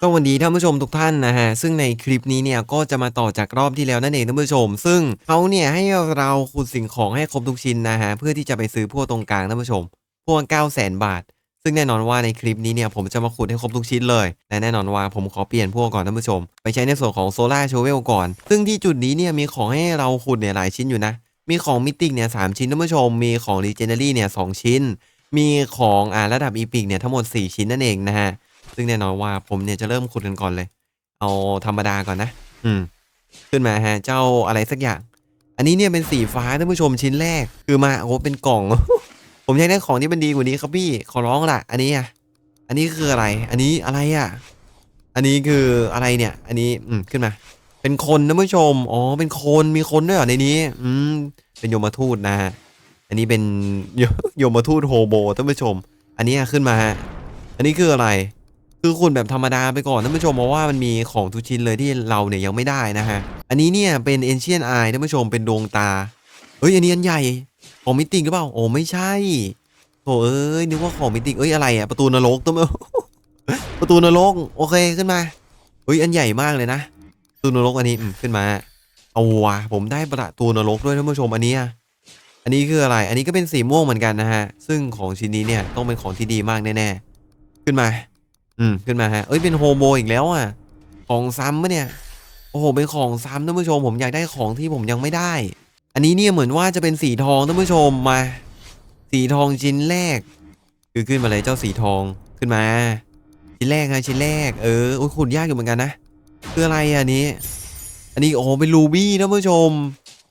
ก็วันดีท่านผู้ชมทุกท่านนะฮะซึ่งในคลิปนี้เนี่ยก็จะมาต่อจากรอบที่แล้วนั่นเองท่านผู้ชม ซึ่งเขาเนี่ยให้เราขุดสิ่งของให้ครบทุกชิ้นนะฮะเพื่อที่จะไปซื้อพวกตรงกลางท่านผู้ชม พวก9 0 0 0 0 0 บาท ซึ่งแน่นอนว่าในคลิปนี้เนี่ยผมจะมาขุดให้ครบทุกชิ้นเลยและแน่นอนว่าผมขอเปลี่ยนพวกก่อนท่านผู้ชม ไปใช้ในส่วนของโซล่าโชเวลก่อน ซึ่งที่จุดนี้เนี่ยมีของให้เราขุดเนี่ยหลายชิ้นอยู่นะมีของมิติกเนี่ยสามชิ้นท่านผู้ชม มีของรีเจเนอรี่เนี่ยสองชิ้น มีของอ่าระดับอีพิกเนี่ยทั้งหมด 4 ชิ้นนั่นเองนะฮะ ซึ่งแน่นอนว่าผมเนี่ยจะเริ่มขุดกันก่อนเลย เอาธรรมดาก่อนนะ อืม ขึ้นมาฮะ เจ้าอะไรสักอย่าง อันนี้เนี่ยเป็นสีฟ้าท่านผู้ชมชิ้นแรก คือมาโอ้เป็นกล่อง ผมอยากได้ของที่มันดีกว่านี้ครับพี่ ขอร้องล่ะอันนี้อะ อันนี้คืออะไร อันนี้อะไรอะ อันนี้คืออะไรเนี่ย อันนี้ อืม ขึ้นมา เป็นคนท่านผู้ชม อ๋อ เป็นคน มีคนด้วยเหรอในนี้ อืม เป็นโยมทูตนะฮะ อันนี้เป็นโยโยมทูตโฮโบท่านผู้ชม อันนี้อะขึ้นมาฮะ อันนี้คืออะไร คือคุณแบบธรรมดาไปก่อนท่านผู้ชมเพราะว่ามันมีของทุกชิ้นเลยที่เราเนี่ยยังไม่ได้นะฮะ อันนี้เนี่ยเป็น Ancient Eye ท่านผู้ชมเป็นดวงตาเอ้ยอันนี้อันใหญ่ของมิติหรือเปล่า โอ้ไม่ใช่โถเอ้ยนึกว่าของมิติเอ้ยอะไรอะประตูนรกตัวมประตูนรกโอเคขึ้นมาเฮ้ยอันใหญ่มากเลยนะประตูนรกอันนี้ขึ้นมาเอาวะผมได้ประตูนรกด้วยท่านผู้ชมอันนี้อันนี้คืออะไร อันนี้ก็เป็นสีม่วงเหมือนกันนะฮะ ซึ่งของชิ้นนี้เนี่ยต้องเป็นของที่ดีมากแน่ๆ ขึ้นมา อืมขึ้นมาฮะเอ้ยเป็นโฮโมอีกแล้วอะ ของซ้ำปะเนี่ย โอ้โหเป็นของซ้ำท่านผู้ชม ผมอยากได้ของที่ผมยังไม่ได้ อันนี้เนี่ยเหมือนว่าจะเป็นสีทองท่านผู้ชมมา สีทองชิ้นแรก คือขึ้นมาเลยเจ้าสีทองขึ้นมา ชิ้นแรกฮะชิ้นแรกเออโอ้ยขุดยากอยู่เหมือนกันนะคืออะไรอันนี้ อันนี้โอ้โหเป็นรูบี้ท่านผู้ชม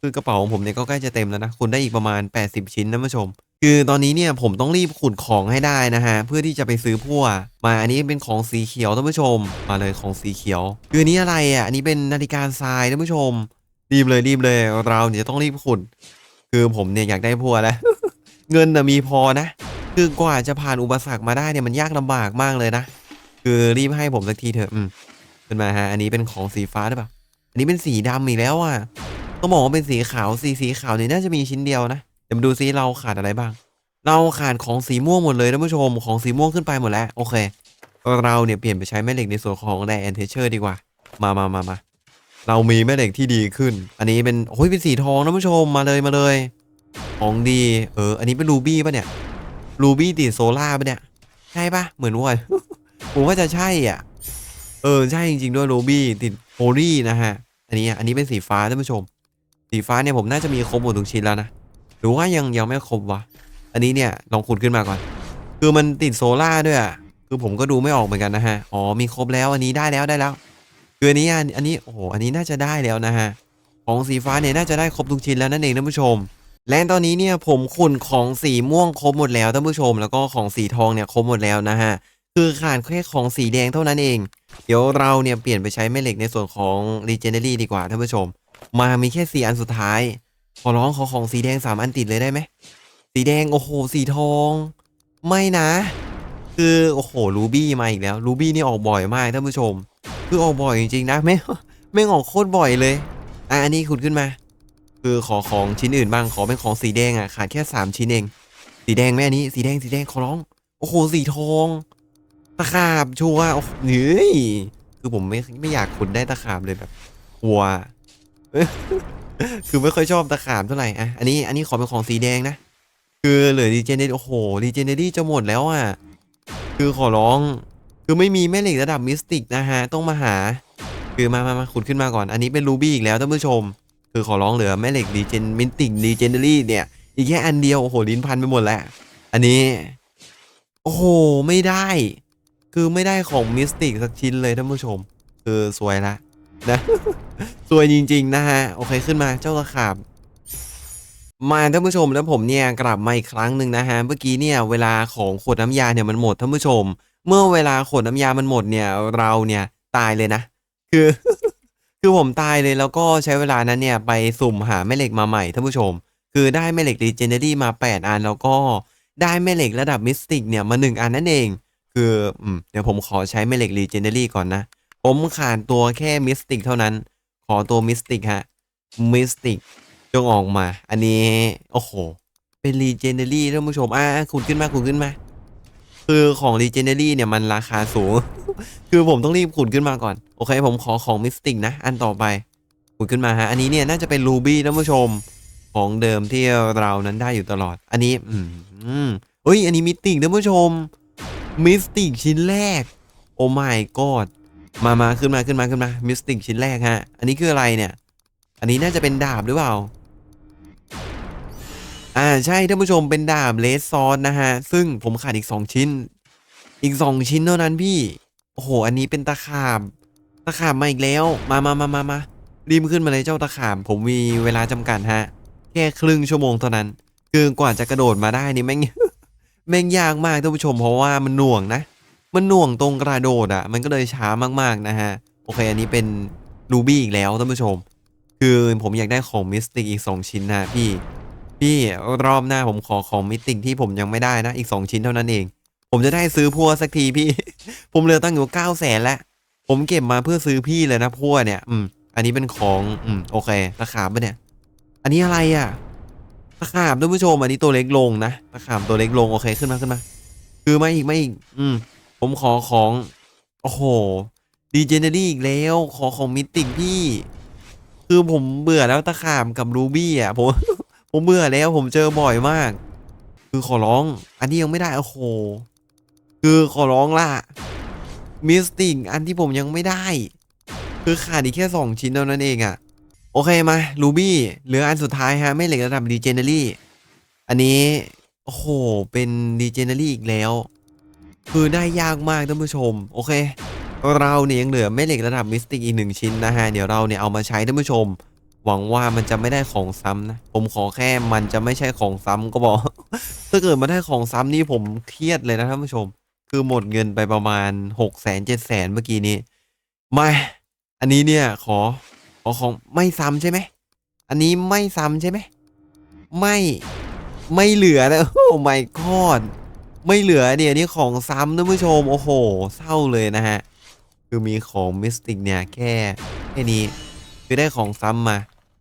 คือกระเป๋าของผมเนี่ยก็ใกล้จะเต็มแล้วนะคุณได้อีกประมาณ 80 ชิ้นท่านผู้ชม คือตอนนี้เนี่ยผมต้องรีบขุดของให้ได้นะฮะเพื่อที่จะไปซื้อพวมาอันนี้เป็นของสีเขียวท่านผู้ชม มาเลยของสีเขียว คือนี้อะไรอะอันนี้เป็นนาฬิกาทรายท่านผู้ชมรีบเลยรีบเลยเราเนี่ยจะต้องรีบขุด คือผมเนี่ยอยากได้พวแล้วเงินน่ะมีพอนะ คือกว่าจะผ่านอุปสรรคมาได้เนี่ยมันยากลำบากมากเลยนะคือรีบให้ผมสักทีเถอะอืมขึ้นมาฮะอันนี้เป็นของสีฟ้าหรือเปล่าอันนี้เป็นสีดำอีกแล้วอะต้องบอกว่าเป็นสีขาวสีสีขาวเนี่ยน่าจะมีชิ้นเดียวนะ เดี๋ยวมาดูซิเราขาดอะไรบ้าง เราขาดของสีม่วงหมดเลยท่านผู้ชมของสีม่วงขึ้นไปหมดแล้วโอเค เราเนี่ยเปลี่ยนไปใช้แม่เหล็กในส่วนของแร่แอนเทเชอร์ดีกว่า มามามามาเรามีแม่เหล็กที่ดีขึ้น อันนี้เป็นโอ้ยเป็นสีทองท่านผู้ชมมาเลยมาเลย ของดีเออ อันนี้เป็นรูบี้ป่ะเนี่ยรูบี้ติดโซล่าป่ะเนี่ยใช่ป่ะเหมือนว่าผมว่าจะใช่อะเออใช่จริงๆด้วยรูบี้ติดโฮลี่นะฮะอันนี้อันนี้เป็นสีฟ้าท่านผู้ชม สีฟ้าเนี่ยผมน่าจะมีครบหมดทุกชิ้นแล้วนะ รือว่ายังยังไม่ครบวะ อันนี้เนี่ยลองขุดขึ้นมาก่อน คือมันติดโซล่าด้วยคือผมก็ดูไม่ออกเหมือนกันนะฮะ อ๋อมีครบแล้วอันนี้ได้แล้วได้แล้ว คืออันนี้อันนี้โอ้โหอันนี้น่าจะได้แล้วนะฮะ ของสีฟ้าเนี่ยน่าจะได้ครบทุกชิ้นแล้วนั่นเองท่านผู้ชม และตอนนี้เนี่ยผมขุนของสีม่วงครบหมดแล้วท่านผู้ชม แล้วก็ของสีทองเนี่ยครบหมดแล้วนะฮะ คือขาดแค่ของสีแดงเท่านั้นเอง เดี๋ยวเราเนี่ยเปลี่ยนไปใช้แม่เหล็กในส่วนของ Legendary ดีกว่าท่านผู้ชม มามีแค่สี่อันสุดท้าย อร้องขอของสีแดงสามอันติดเลยได้ไหม สีแดงโอ้โห สีทอง ไม่นะ คือโอ้โหรูบี้มาอีกแล้วรูบี้นี่ออกบ่อยมากท่านผู้ชม คือออกบ่อยจริงๆนะไม่ไม่ออกโคตรบ่อยเลย อะอันนี้ขุดขึ้นมา คือขอของชิ้นอื่นบ้างขอเป็นของสีแดงอะขาดแค่สามชิ้นเอง สีแดงไหมอันนี้ สีแดงสีแดงขอร้อง โอ้โหสีทองตะขาบชัวโอ้โหเฮ้ยคือผมไม่ไม่อยากขุดได้ตะขาบเลยแบบกลัว คือไม่ค่อยชอบตะขาบเท่าไหร่อะอันนี้อันนี้ขอเป็นของสีแดงนะ คือเหลือรีเจนเนอโอ้โหรีเจนเนอรี่จะหมดแล้วอะ คือขอร้อง คือไม่มีแม่เหล็กระดับมิสติกนะฮะ ต้องมาหา คือมามามาขุดขึ้นมาก่อน อันนี้เป็นรูบี้อีกแล้วท่านผู้ชม คือขอร้องเหลือแม่เหล็กรีเจนมิสติกรีเจนเนอรี่เนี่ย อีกแค่อันเดียว โอ้โหลิ้นพันไปหมดแล้ว อันนี้ โอ้โห ไม่ได้ คือไม่ได้ของมิสติกสักชิ้นเลยท่านผู้ชม คือสวยละนะ สวยจริง ๆ นะฮะ โอเคขึ้นมาเจ้าตะขาบมาท่านผู้ชมแล้วผมเนี่ยกลับมาอีกครั้งหนึ่งนะฮะเมื่อกี้เนี่ยเวลาของขวดน้ำยาเนี่ยมันหมดท่านผู้ชม เมื่อเวลาขวดน้ำยามันหมดเนี่ยเราเนี่ยตายเลยนะ คือ คือผมตายเลยแล้วก็ใช้เวลานั้นเนี่ยไปสุ่มหาแม่เหล็กมาใหม่ท่านผู้ชม คือได้แม่เหล็ก Legendary มา 8 อันแล้วก็ได้แม่เหล็กระดับมิสติกเนี่ยมา 1 อันนั่นเอง คืออเดี๋ยวผมขอใช้แม่เหล็ก Legendary ก่อนนะ ผมขาดตัวแค่มิสติกเท่านั้น ขอตัวมิสติกฮะมิสติกจงออกมา อันนี้ โอ้โห เป็น Legendary ท่านผู้ชม อ่าขุดขึ้นมาขุดขึ้นมา คือของ Legendary เนี่ยมันราคาสูง คือผมต้องรีบขุดขึ้นมาก่อน โอเค ผมขอของมิสติกนะ อันต่อไป ขุดขึ้นมาฮะ อันนี้เนี่ยน่าจะเป็นรูบี้ท่านผู้ชม ของเดิมที่เรานั้นได้อยู่ตลอด อันนี้ อืมเอ้ย อันนี้มิสติกท่านผู้ชม มิสติกชิ้นแรก โอ้ my god มามาขึ้นมาขึ้นมาขึ้นมา มิสติกชิ้นแรกฮะ อันนี้คืออะไรเนี่ย อันนี้น่าจะเป็นดาบหรือเปล่า อ่าใช่ท่านผู้ชมเป็นดาบเลสซอนนะฮะ ซึ่งผมขาดอีก 2 ชิ้น อีก 2 ชิ้นเท่านั้นพี่ โอ้โห อันนี้เป็นตะขาบ ตะขาบมาอีกแล้ว มามามามามารีบขึ้นมาเลยเจ้าตะขาบ ผมมีเวลาจำกัดฮะ แค่ครึ่งชั่วโมงเท่านั้น คือกว่าจะกระโดดมาได้นี่แม่ง แม่งยากมากท่านผู้ชมเพราะว่ามันหน่วงนะ มันหน่วงตรงกระโดดอะ่ะมันก็เลยช้ามากๆนะฮะ โอเค อันนี้เป็นรูบี้อีกแล้วท่านผู้ชม คือผมอยากได้ของมิสติกอีก 2 ชิ้นนะพี่ พี่รอบหน้าผมขอของมิสติกที่ผมยังไม่ได้นะ อีก 2 ชิ้นเท่านั้นเอง ผมจะได้ซื้อพัวสักทีพี่ ผมเหลือตั้งอยู่9 0 0แสนแล้ว ผมเก็บมาเพื่อซื้อพี่เลยนะพัวเนี่ย อืม อันนี้เป็นของ อืม โอเคตะขาบปะเนี่ย อันนี้อะไรอะตะขาบท่านผู้ชม อันนี้ตัวเล็กลงนะตะขาบตัวเล็กลงโอเคขึ้นมาขึ้นมา คือไม่อีกไม่อีก อืม ผมขอของ โอ้โหดีเจเนอรี่อีกแล้ว ขอของมิติกพี่ คือผมเบื่อแล้วตะขาบกับรูบี้อะผมผมเบื่อแล้วผมเจอบ่อยมาก คือขอร้อง อันนี้ยังไม่ได้โอ้โห คือขอร้องล่ะมิสติกอันที่ผมยังไม่ได้ คือขาดอีกแค่สองชิ้นเท่านั้นเองอะ่ะ โอเคมารูบี้เหลืออันสุดท้ายฮะ ไม่เหล็กระดับดีเจเนอรี่อันนี้ โอ้โห เป็นดีเจเนอรี่อีกแล้ว คือได้ยากมากท่านผู้ชม โอเค เราเนี่ยยังเหลือแม่เหล็กระดับมิสติกอีกหนึ่งชิ้นนะฮะ เดี๋ยวเราเนี่ยเอามาใช้ท่านผู้ชม หวังว่ามันจะไม่ได้ของซ้ำนะ ผมขอแค่มันจะไม่ใช่ของซ้ำก็บอก ถ้าเกิดมาได้ของซ้ำนี่ผมเครียดเลยนะท่านผู้ชม คือหมดเงินไปประมาณหกแสนเจ็ดแสนเมื่อกี้นี้ มา อันนี้เนี่ยขอขอของไม่ซ้ำใช่ไหม อันนี้ไม่ซ้ำใช่ไหม ไม่ ไม่เหลือนะโอ้ my god ไม่เหลือเนี่ยนี่ของซ้ำท่านผู้ชมโอ้โหเศร้าเลยนะฮะคือมีของมิสติกเนี่ยแค่แค่นี้คือได้ของซ้ำมา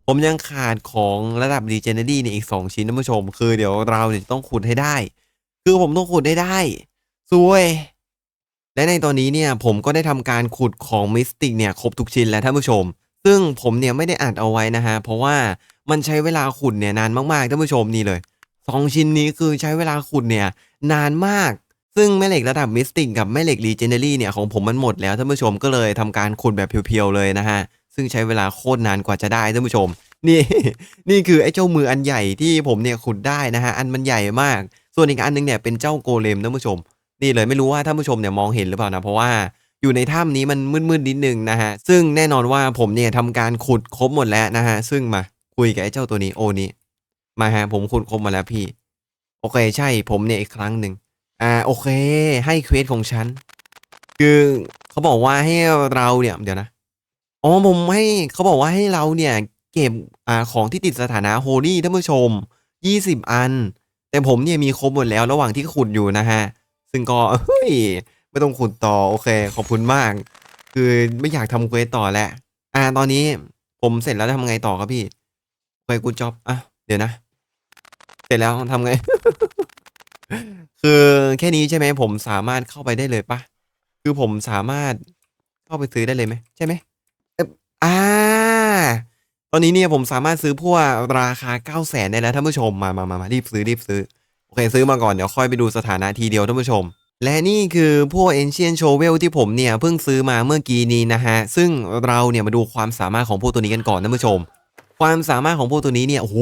ผมยังขาดของระดับ Legendary เนี่ยอีก 2 ชิ้นท่านผู้ชม คือเดี๋ยวเราเนี่ยจะต้องขุดให้ได้ คือผมต้องขุดให้ได้สวยและในตอนนี้เนี่ยผมก็ได้ทำการขุดของมิสติกเนี่ยครบทุกชิ้นแล้วท่านผู้ชม ซึ่งผมเนี่ยไม่ได้อัดเอาไว้นะฮะเพราะว่ามันใช้เวลาขุดเนี่ยนานมากๆท่านผู้ชมนี่เลยสองชิ้นนี้คือใช้เวลาขุดเนี่ย นานมาก ซึ่งแม่เหล็กระดับมิสติกกับแม่เหล็ก Legendary เนี่ยของผมมันหมดแล้วท่านผู้ชมก็เลยทำการขุดแบบเพียวๆเลยนะฮะ ซึ่งใช้เวลาโคตรนานกว่าจะได้ท่านผู้ชม นี่ นี่คือไอ้เจ้ามืออันใหญ่ที่ผมเนี่ยขุดได้นะฮะ อันมันใหญ่มาก ส่วนอีกอันนึงเนี่ยเป็นเจ้าโกเลมท่านผู้ชม นี่เลยไม่รู้ว่าท่านผู้ชมเนี่ยมองเห็นหรือเปล่านะเพราะว่าอยู่ในถ้ำนี้มันมืดๆนิดนึงนะฮะ ซึ่งแน่นอนว่าผมเนี่ยทำการขุดครบหมดแล้วนะฮะ ซึ่งมาคุยกับไอ้เจ้าตัวนี้โอนี้มาฮะผมขุดครบมาแล้วพี่ โอเคใช่ผมเนี่ยอีกครั้งหนึ่งอ่าโอเค ให้เควสของฉัน คือเขาบอกว่าให้เราเนี่ยเดี๋ยวนะอ๋อผมให้เขาบอกว่าให้เราเนี่ย เก็บอ่าของที่ติดสถานะโฮลี่ท่านผู้ชม 20 อัน แต่ผมเนี่ยมีครบหมดแล้วระหว่างที่ขุดอยู่นะฮะ ซึ่งก็เฮ้ยไม่ต้องขุดต่อโอเค ขอบคุณมาก คือไม่อยากทำเควสต่อแล้วอ่าตอนนี้ผมเสร็จแล้วทำไงต่อครับพี่โอเคกูจ็อบอะเดี๋ยวนะ เสร็จแล้วทำไง คือแค่นี้ใช่ไหมผมสามารถเข้าไปได้เลยปะคือผมสามารถเข้าไปซื้อได้เลยไหมใช่ไหมเอ๊ะอ่า ตอนนี้เนี่ยผมสามารถซื้อพวกราคา9 0 0แสนได้แล้วท่านผู้ชมมามามามารีบซื้อรีบซื้อ โอเค ซื้อมาก่อนเดี๋ยวค่อยไปดูสถานะทีเดียวท่านผู้ชม และนี่คือพวก Ancient Shovel ที่ผมเนี่ย เพิ่งซื้อมาเมื่อกี้นี้นะฮะ ซึ่งเราเนี่ยมาดูความสามารถของพวกตัวนี้กันก่อนท่านผู้ชม ความสามารถของพวกตัวนี้เนี่ยโอ้โห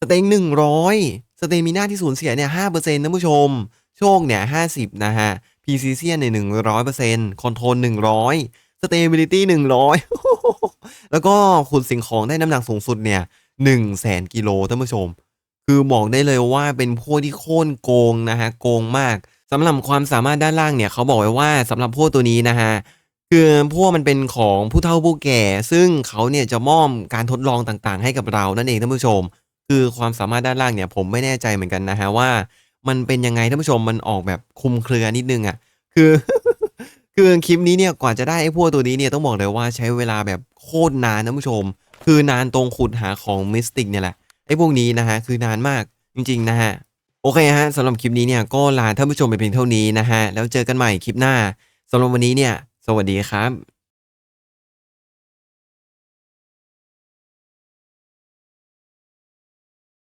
สเต็งหนึ่งร้อยสเตมิน่าที่สูญเสียเนี่ยห้าเปอร์เซ็นต์ท่านผู้ชม โชคเนี่ยห้าสิบนะฮะพีซีเซียนเนี่ยหนึ่งร้อยเปอร์เซ็นต์คอนโทรลหนึ่งร้อยสเตบิลิตี้หนึ่งร้อยแล้วก็ขุดสิ่งของได้น้ำหนักสูงสุดเนี่ยหนึ่งแสนกิโลท่านผู้ชม คือบอกได้เลยว่าเป็นพวกที่โค่นโกงนะฮะโกงมากสำหรับความสามารถด้านล่างเนี่ยเขาบอกไว้ว่าสำหรับพวกตัวนี้นะฮะคือพวกมันเป็นของผู้เฒ่าผู้แก่ ซึ่งเขาเนี่ยจะมอบการทดลองต่างๆ ให้กับเรานั่นเองท่านผู้ชม คือความสามารถด้านล่างเนี่ยผมไม่แน่ใจเหมือนกันนะฮะว่า มันเป็นยังไงท่านผู้ชมมันออกแบบคุมเครือนิดนึงอะ่ะ คือ คือคลิปนี้เนี่ยกว่าจะได้ไอ้พวกตัวนี้เนี่ยต้องบอกเลยว่าใช้เวลาแบบโคตรนานท่านผู้ชม คือนานตรงขุดหาของมิสติกเนี่ยแหละไอ้พวกนี้นะฮะคือนานมากจริงๆนะฮะโอเคฮะสำหรับคลิปนี้เนี่ยก็ลาท่านผู้ชมไปเพียงเท่านี้นะฮะแล้วเจอกันใหม่คลิปหน้าสำหรับวันนี้เนี่ย สวัสดีครับ